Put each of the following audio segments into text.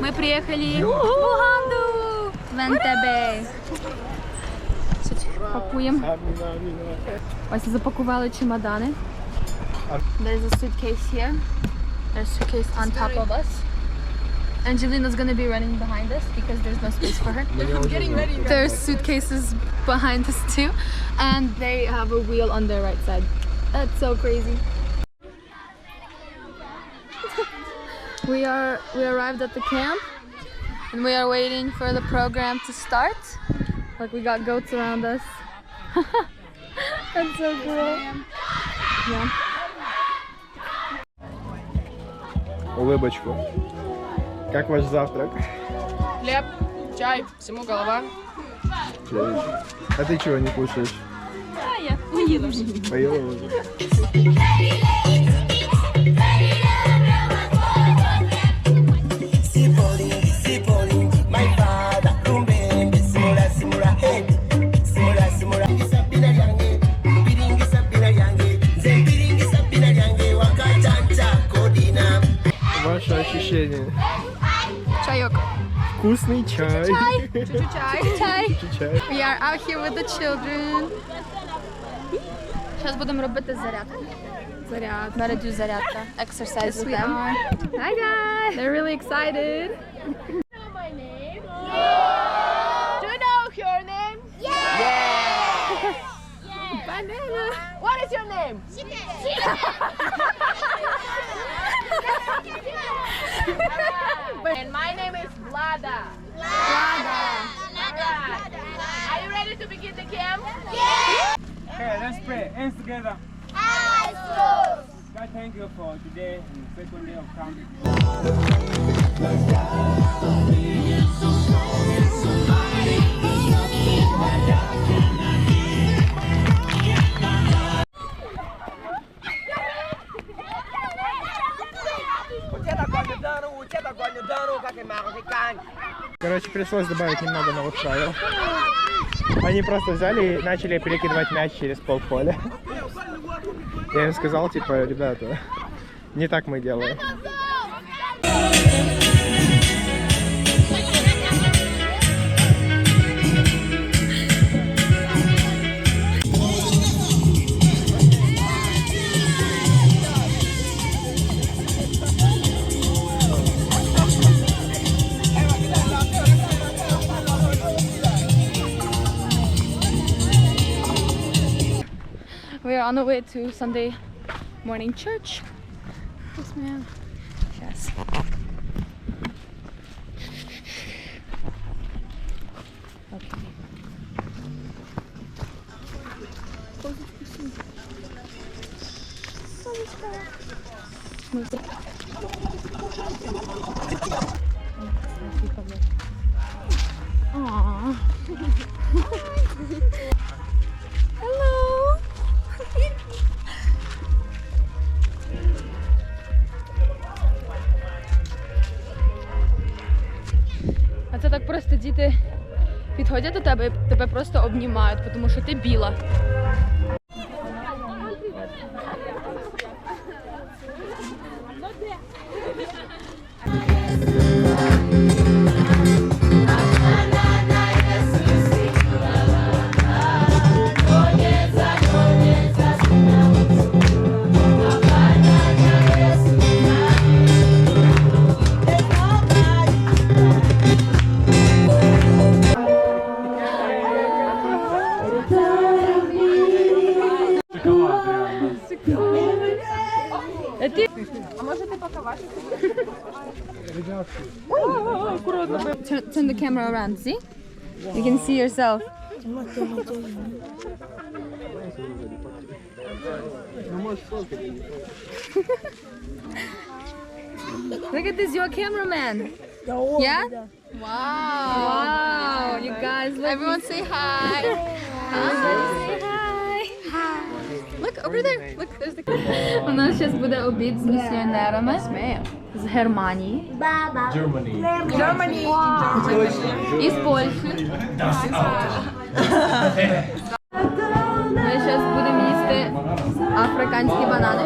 Мы приехали в Уганду! В Ентебе. Пакуємо. Ось запакували чемодани. There's a suitcase here. There's a suitcase on top of us. Angelina's gonna be running behind us because there's no space for her. I'm getting ready. There's suitcases behind us too, and they have a wheel on their right side. That's so crazy. we are we arrived at the camp, and we are waiting for the program to start. Like we got goats around us. That's so cool. Yeah. Улыбочку. Как ваш завтрак? Хлеб, чай, всему голова. А ты чего не кушаешь? А, я поїла вже. Поела уже? Вкусный чай. Чай. Чай. Чай. We are out here with the children. Зараз будемо робити зарядку. Заряд. Gotta do зарядка. Exercise with them. Hi guys. They're really excited. my name? Do you know your name? Yeah! Banana. and my name is Vlada. Alright. Are you ready to begin the camp? Yes. Okay, let's pray. Hands together. God, thank you for today and the second day of camp. Короче, пришлось добавить немного новых правил. Они просто взяли и начали перекидывать мяч через полполя. Я им сказал, типа, ребята, не так мы делаем. On the way to Sunday morning church. Yes, ma'am. Yes. Просто потому что ты ти see yourself. Look at this, you're a cameraman. Yeah? Wow. Wow, you guys look. Everyone say hi. Hi. Hi. Look over there. Look, there's the У нас зараз буде обід з місіонерами З Германії. Germany. І з Польщі. Ми зараз будемо їсти африканські банани.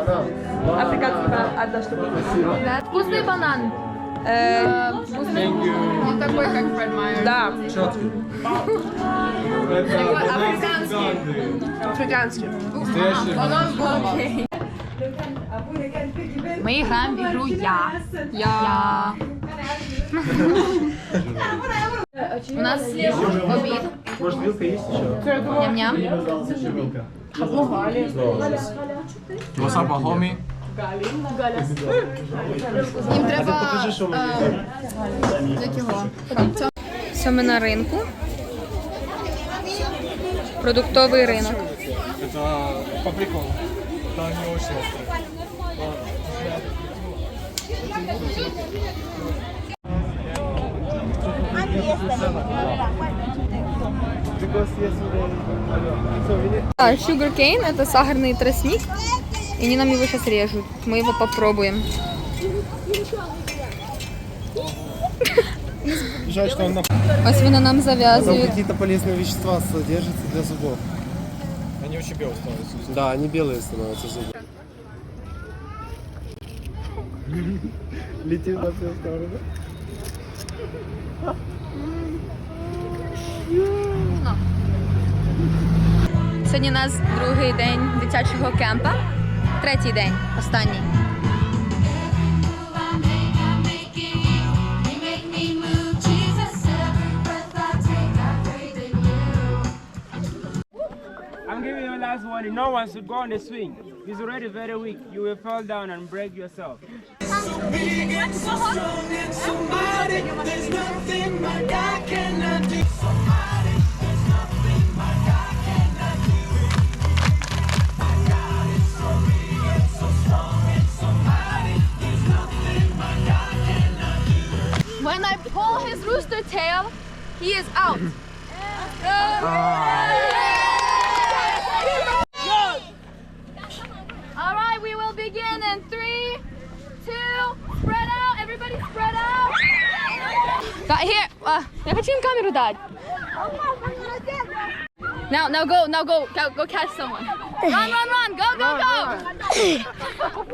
Африканський банан, одна штука. Вкусний банан. Э, Он такой, как Фред Майер. да. Африканский. Мы играем в игру Я. Я. У нас обід. Может, вилка есть еще? Ням-ням. Up, homie? Їм треба ми як його. Все ми на ринку. Продуктовий ринок. Это по приколу. Да, не очень острый. А, sugarcane – это сахарный тростник. И они нам его сейчас режут. Мы его попробуем. Жаль, что он на... Ось вони нам зав'язують. какие-то полезные вещества содержатся для зубов. Они очень белые становятся. Да, они белые становятся зубы. Летит на все стороны. Сьогодні у нас другий день дитячого кемпа. Третій день, останній. Last warning. No one should go on the swing. He's already very weak. You will fall down and break yourself. When I pull his rooster tail, he is out. Ah. All right, we will begin in three, two, spread out. Everybody spread out. Got here. Uh, я хочу им камеру дать. Now, now go, now go, go, go catch someone. Run, run, run, go, go, go.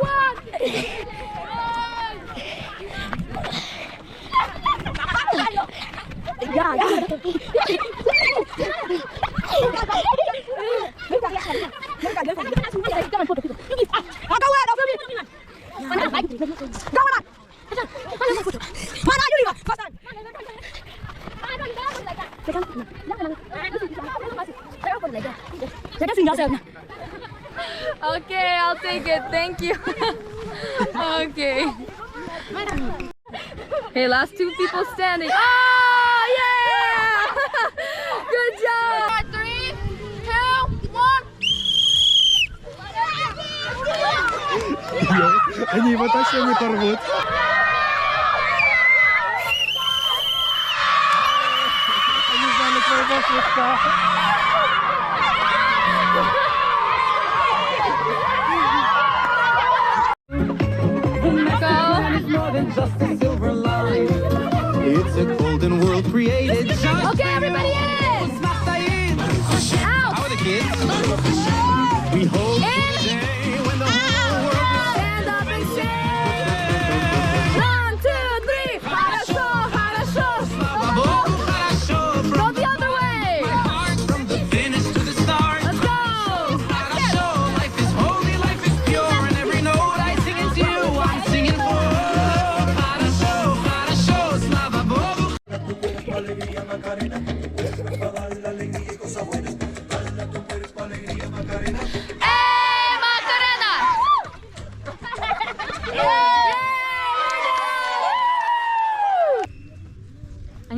One. Okay, I'll take it. Thank you. okay. Hey, last two people standing. Oh, yeah! Good job. Они его точно не порвут. Они знали твоего свистка.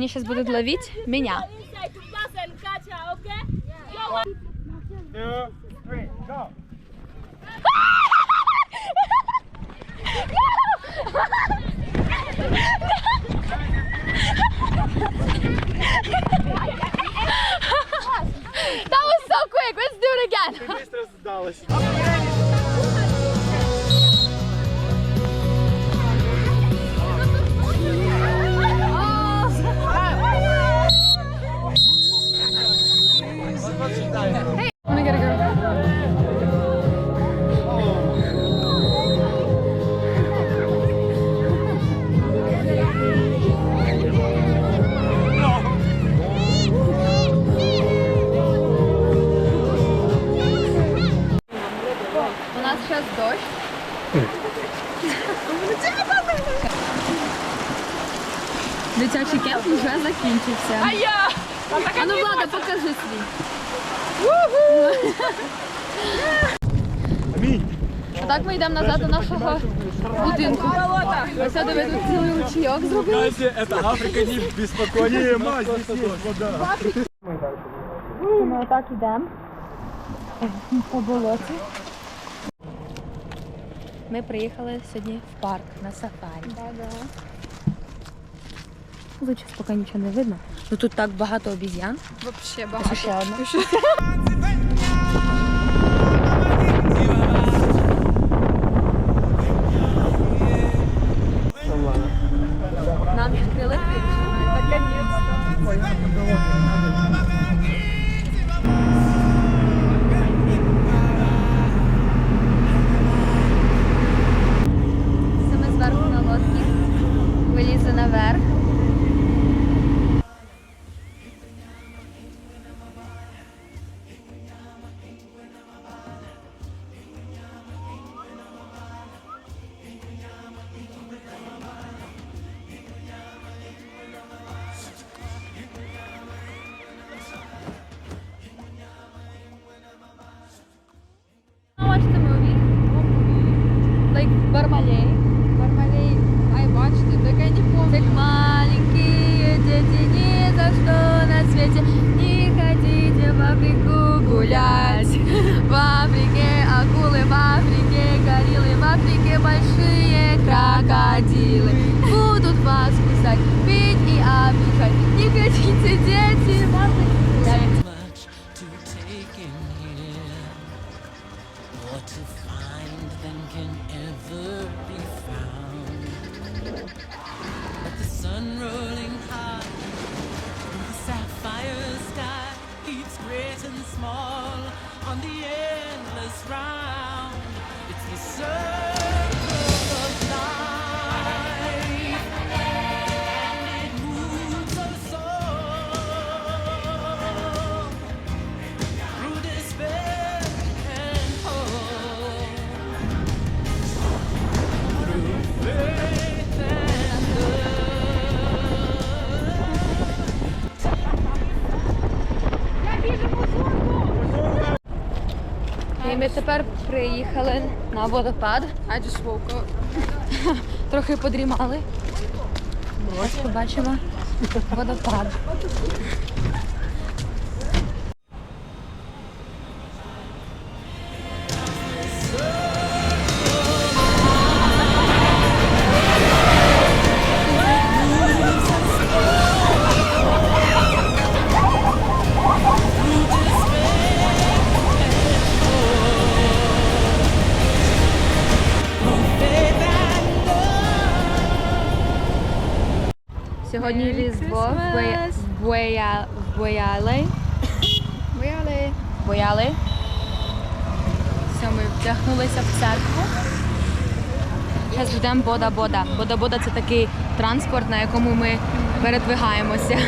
Они сейчас будут ловить меня. Two, three, go. That was so quick. Let's do it again. дощ. Дитячий кемп вже закінчився. А я! А ну, Влада, покажи свій. Отак ми йдемо назад до нашого будинку. Ось я тут цілий ручійок зробили. Это Африка не беспокойнее. Ми отак йдемо по болоті. Ми приїхали сьогодні в парк на сафарі. Лучше поки нічого не видно. Ну тут так багато обіз'ян. Взагалі багато. ще одна. ми тепер приїхали на водопад. I just woke up. Трохи подрімали. Ось побачимо водопад. Буяле. Бояли. Бояли. Все, ми вдягнулися в церкву. Зараз йдемо бода-бода. Бода-бода це такий транспорт, на якому ми передвигаємося.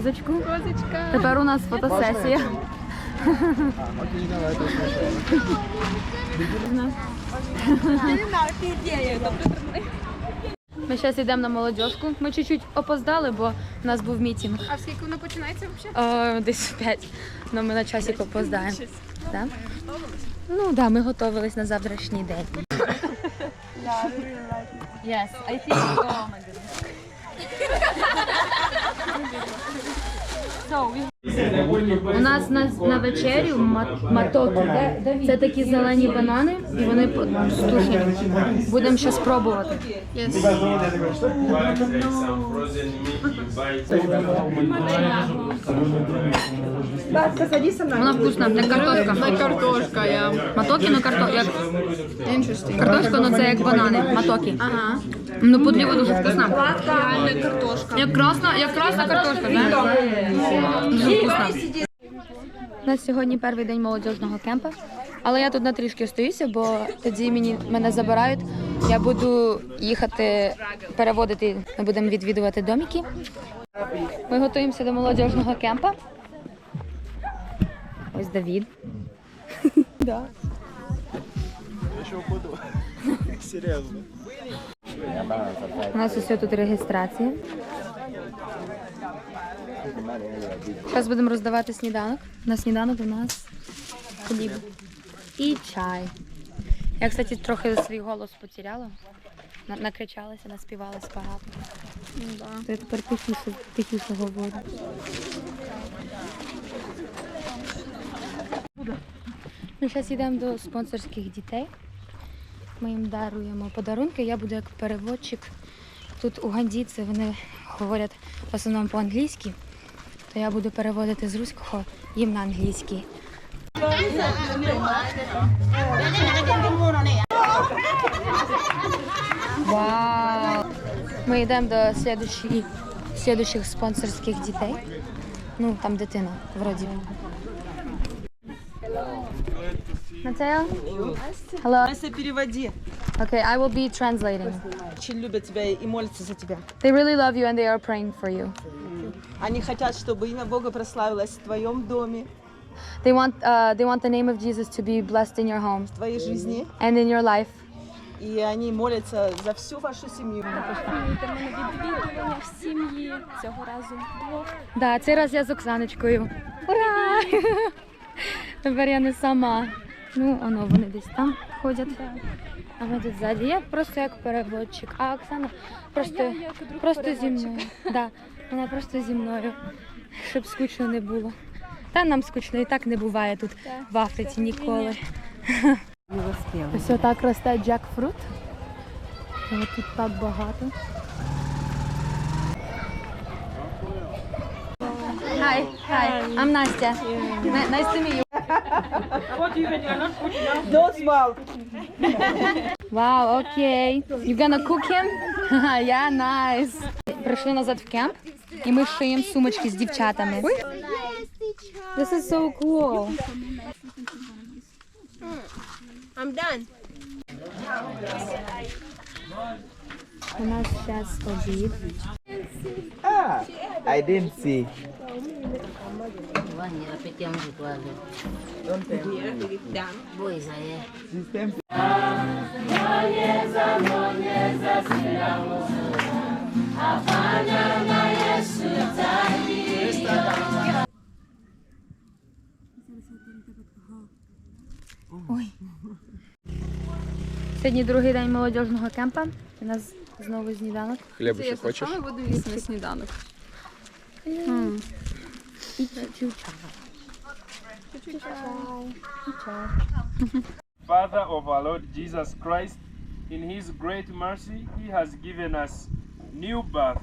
Козочку. Козочка. Тепер у нас фотосесія. Ми зараз йдемо на молодіжку. Ми чуть-чуть опоздали, бо у нас був мітінг. А в скільки воно починається взагалі? О, десь в п'ять. Ну ми на часик опоздаємо. Да? Ну так, да, ми готувались на завтрашній день. Yes, I think. 笑我 У нас на, на вечерю ма- матоки. Це такі зелені банани, і вони по- стушені. Будемо ще спробувати. Вона вкусна, як картошка. Like картошка, я. Матоки, ну карто... як картошка, ну це як банани, матоки. Ага. Ну, подліво дуже вкусна. Реально картошка. Як красна, як красна картошка, знаєш? Дуже вкусна. У нас сьогодні перший день молодіжного кемпу, але я тут на трішки остаюся, бо тоді мені мене забирають. Я буду їхати переводити, ми будемо відвідувати домики. Ми готуємося до молодіжного кемпа. Ось Давід. Да. Серьезно. У нас усе тут реєстрація. Зараз будемо роздавати сніданок. На сніданок у нас хліб і чай. Я, кстати, трохи свій голос потеряла. Накричалася, наспівалась багато. То я тепер тихіше, тихіше говорю. Ми зараз йдемо до спонсорських дітей. Ми їм даруємо подарунки. Я буду як переводчик. Тут угандійці, вони говорять в основному по-англійськи, то я буду переводити з руського їм на англійський. Вау! Ми йдемо до слідущих спонсорських дітей. Ну, там дитина, вроді. Наталя? Hello. Настя, переводи. Okay, I will be translating. Очень любят тебя и молятся за тебя. They really love you and they are praying for you. Они хотят, чтобы имя Бога прославилось в твоем доме, They want uh, they want the name of Jesus to be blessed in your home в твоей жизни. and in your life. И они молятся за всю вашу семью. Да, цей раз я з Оксаночкою. Ура! Тепер я не сама. Ну, воно вони десь там ходять. А ми тут ззаді. Я просто як переводчик, а Оксана просто, просто зі мною. Да, вона просто зі мною, щоб скучно не було. Та нам скучно і так не буває тут в Африці ніколи. Ось отак росте джекфрут. Його тут так багато. Hi, hi. I'm Настя. Ni- Nice to meet you. Don't smile. Wow, okay. You gonna cook him? yeah, nice. Прийшли назад в кемп, і ми шиємо сумочки з дівчатами. This is so cool. I'm done. У нас зараз обід. Ah, I didn't see. System. Сьогодні другий день молодіжного кемпа. У нас знову сніданок. Хлеб еще хочешь? Саме буду їсти на сніданок. І чуча. Father of our Lord Jesus Christ, in his great mercy, he has given us new birth.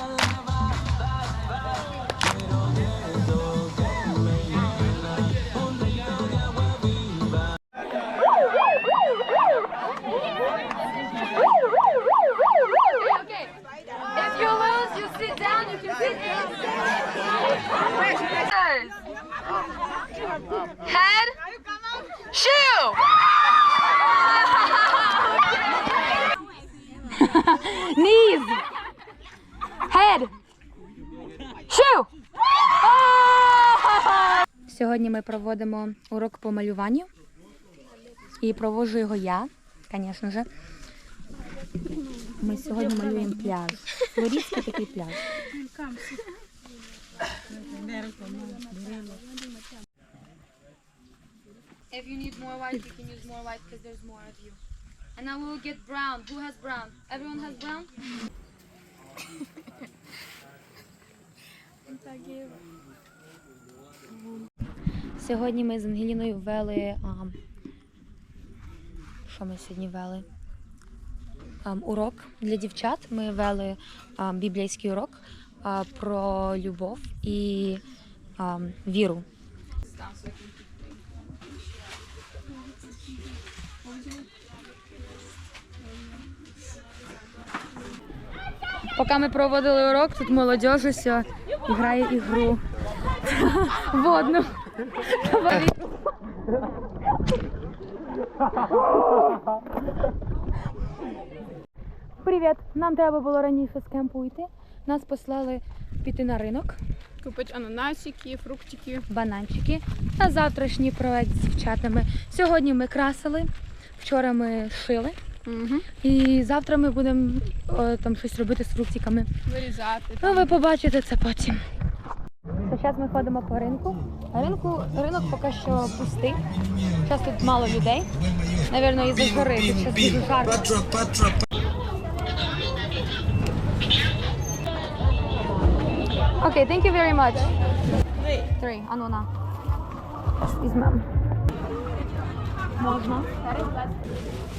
Knees, head, shoe. Сьогодні ми проводимо урок по малюванню. І проводжу його я, звісно ж. Ми сьогодні малюємо пляж. Флоридський такий пляж. If you need more white, you can use more white because there's more of you. And we will get brown. Who has brown? Everyone has brown? Сьогодні ми з Ангеліною вели. А, що ми сьогодні вели? Ам, урок для дівчат. Ми вели ам, біблійський урок. а, про любов і а, віру. Поки ми проводили урок, тут молодь усе грає ігру водну. Привіт! Нам треба було раніше з кемпу йти. Нас послали піти на ринок, Купить ананасики, фруктики. бананчики на завтрашній проект з дівчатами. Сьогодні ми красили, вчора ми шили. Угу. І завтра ми будемо о, там щось робити з фруктиками. Вирізати. Ну, ви побачите це потім. Зараз ми ходимо по ринку. Ринку ринок поки що пустий. Зараз тут мало людей. Навірно, із-за жари. Тут зараз дуже жарко. Окей, thank you very much. Три. А ну на. Візьмемо. Можна?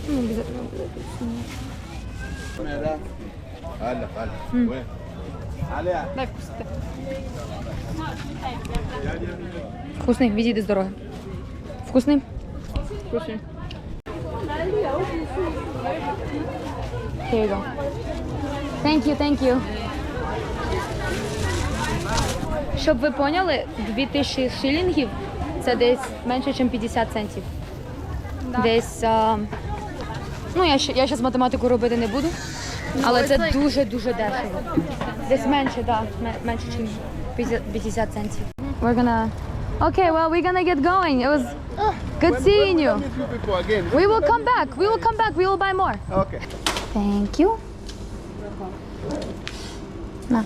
Ну, обов'язково буде тут синій. Дай вкусити. Вкусний, відійди з дороги. Вкусний? Вкусний. Here you go. Thank you, thank you. Щоб ви поняли, 2000 шилінгів це десь менше, ніж 50 центів. Десь. А, ну, я, ще- я зараз математику робити не буду, але це дуже-дуже дешево. Десь менше, так, да, менше, ніж 50 50 центів. We're gonna... Okay, well, we're gonna get going. It was good seeing you. We will come back. We will come back. We will buy more. Okay. Thank you. На.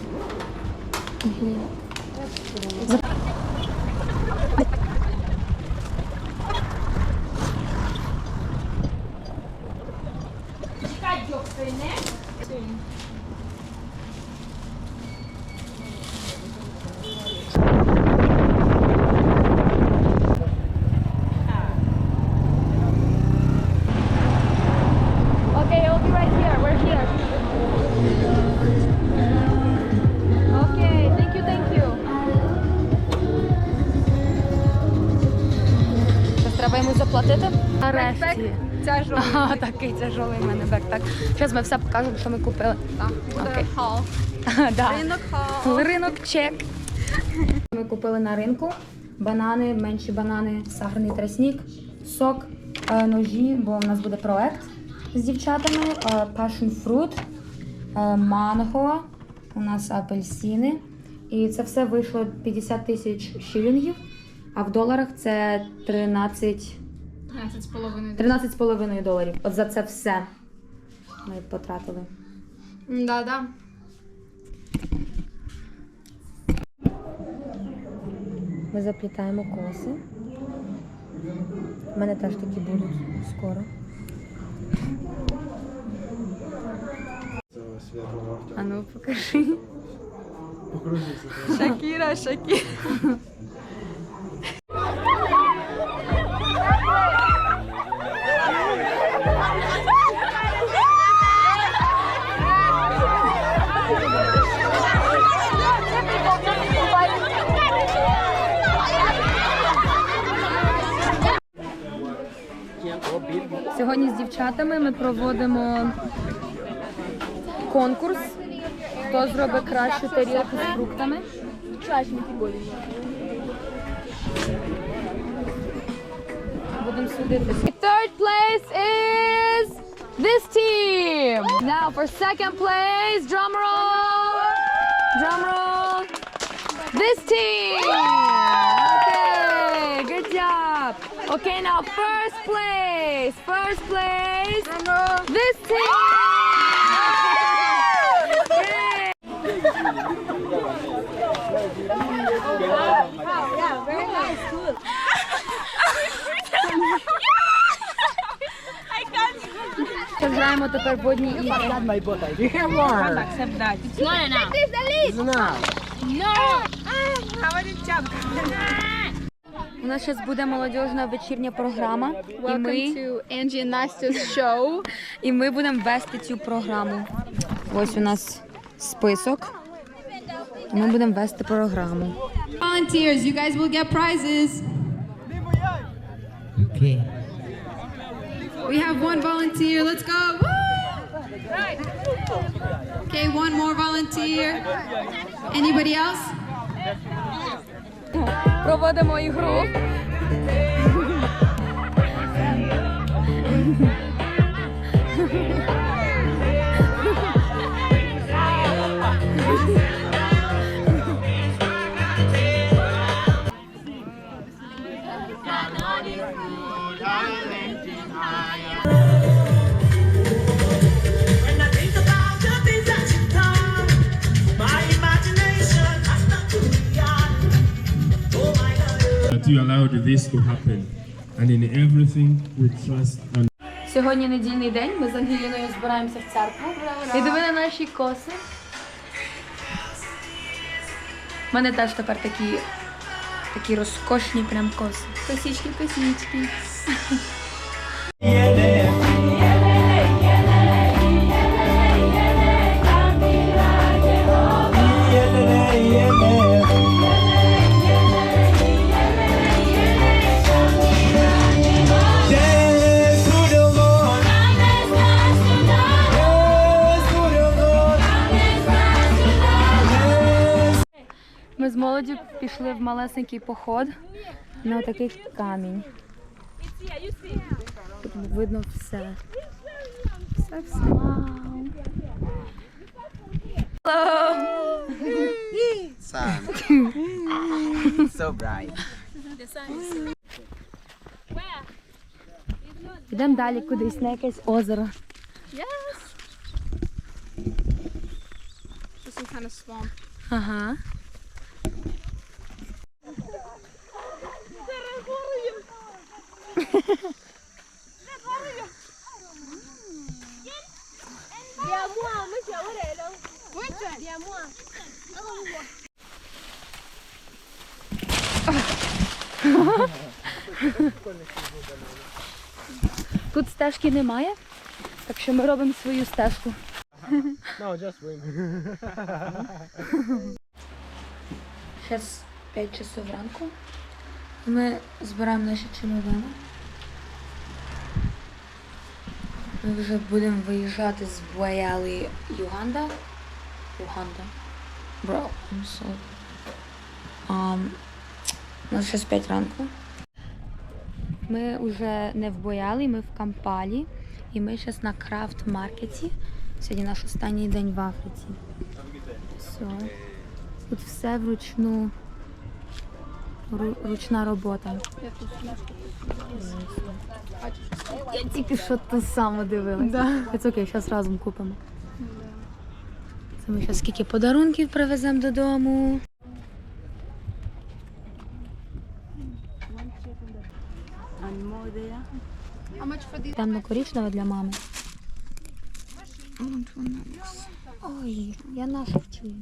Тяжко. Ага, такий тяжелий в мене бекпек. Зараз ми все покажемо, що ми купили. Буде Окей. хал. Да. Ринок хал. Ринок чек. Ми купили на ринку банани, менші банани, сахарний тростник, сок, е, ножі, бо в нас буде проект з дівчатами, е, passion fruit, е, манго, у нас апельсини. І це все вийшло 50 тисяч шилінгів, а в доларах це 13 12 з 13,5 доларів. От за це все ми потратили. Да, да. Ми заплітаємо коси. У мене теж такі будуть скоро. А ну покажи. Шакіра, Шакіра. Сьогодні з дівчатами ми проводимо конкурс. Хто зробить кращу тарілку з фруктами? Будемо судитися. Third place is this team. Now for second place, drum roll. Drum roll. This team. Okay, good job. Okay, now first place. First place. This team. Yay. Зараз граємо тепер в одній ігри. Accept that. У нас зараз буде молодіжна вечірня програма. І Welcome ми, to Angie and Настya's show. і ми будемо вести цю програму. Ось у нас список. Ми будемо вести програму. Volunteers, you guys will get prizes. Okay. We have one volunteer. Let's go. Woo! Okay, one more volunteer. Anybody else? Проводимо ігру. that you allowed this to happen. And in everything, we trust and Сьогодні недільний день. Ми з Ангеліною збираємося в церкву. І диви на наші коси. У мене теж тепер такі, такі розкошні прям коси. Косічки, косічки. Пішли в малесенький поход на такий камінь. Тут видно все. Все, все. Вау. So bright. Йдемо далі кудись на якесь озеро. This is kind of swamp. Ага. Тут стежки немає, так що ми робимо свою стежку. No, just swim. Зараз 5 часов ранку. Ми збираємо наші чемодани. Ми вже будемо виїжджати з Буаяли Юганда. Юганда. Бро, I'm sorry. Um, у нас зараз 5 ранку. Ми вже не в Буялі, ми в Кампалі. І ми зараз на крафт маркеті. Сьогодні наш останній день в Африці. Все. Тут все вручну. Ру- ручна робота. Я тільки що те саме дивилась. Це окей, зараз разом купимо. Це ми зараз скільки подарунків привеземо додому. Темно-коричнева для мами. Ой, я нашу вчила.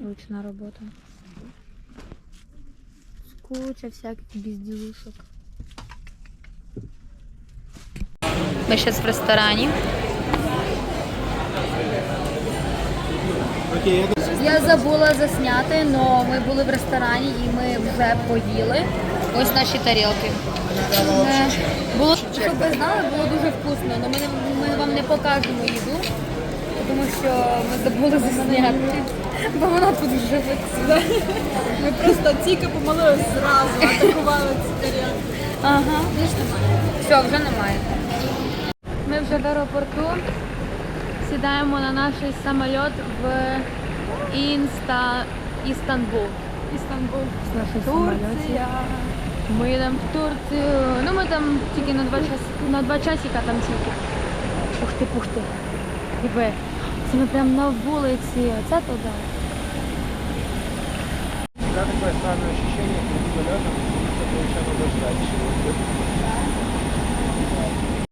Ручна робота. Куча всяких безділушок. Ми зараз в ресторані. Я забула засняти, але ми були в ресторані і ми вже поїли. Ось наші тарілки. Е, Було, щоб ви знали, було дуже вкусно, але ми, не- ми вам не покажемо їду, тому що ми забули засняти. Бо вона тут живеться. Ми просто тільки помолились зразу, атакували ці тарілки. Ага. Все, вже немає. Ми вже в аеропорту. Сідаємо на наш самоліт в Інста... Істанбул. Істанбул. Турція. Ми їдемо в Турцію. Ну ми там тільки на два час на два часика там тільки. Ух ти, пух ти. Це ми прямо на вулиці. Оце туди. Да, такое странное ощущение перед полетом, еще надо ждать чего-то.